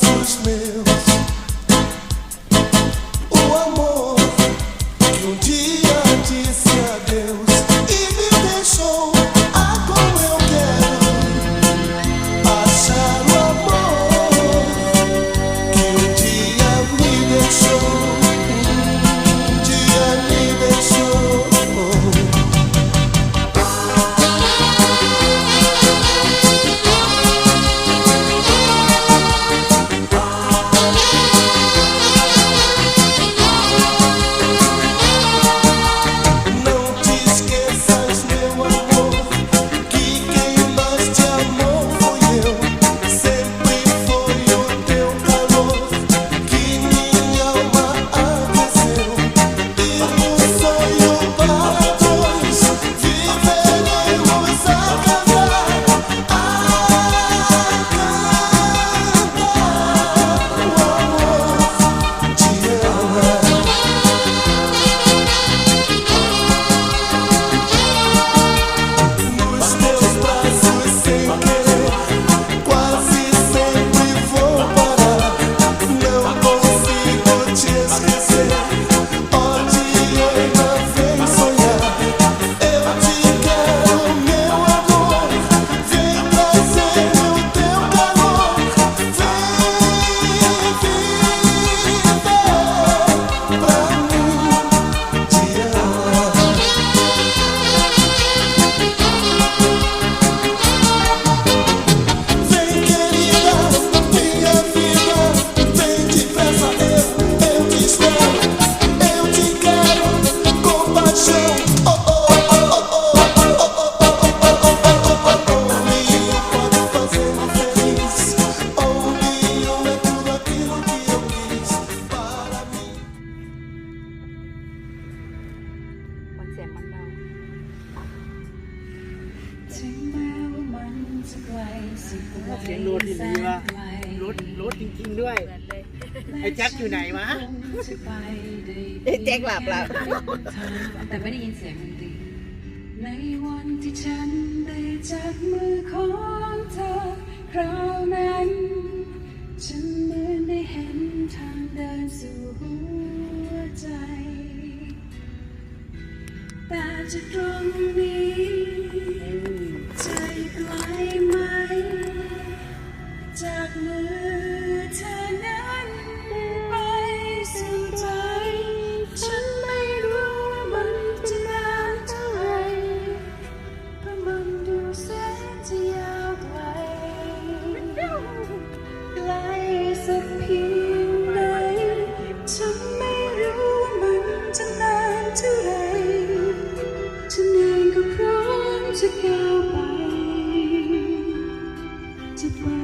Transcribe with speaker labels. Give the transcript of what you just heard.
Speaker 1: confuse me.
Speaker 2: เสียง
Speaker 3: โน้ตดีๆว่ะ
Speaker 4: แสนไกล
Speaker 3: รถรถจริงๆด้วย ไอ้แจ็คอยู่ไหนวะ
Speaker 4: จะไปได้
Speaker 2: เอ๊ะแจ็คหลับแล้ว
Speaker 4: แต่ไม่ได้ยินเสียงดนตรีในวันที่ฉันได้จับมือของเธอคราวนั้น ฉันเหมือนได้เห็นทางเดินสู่หัวใจ แต่จากตรงนี้ to play.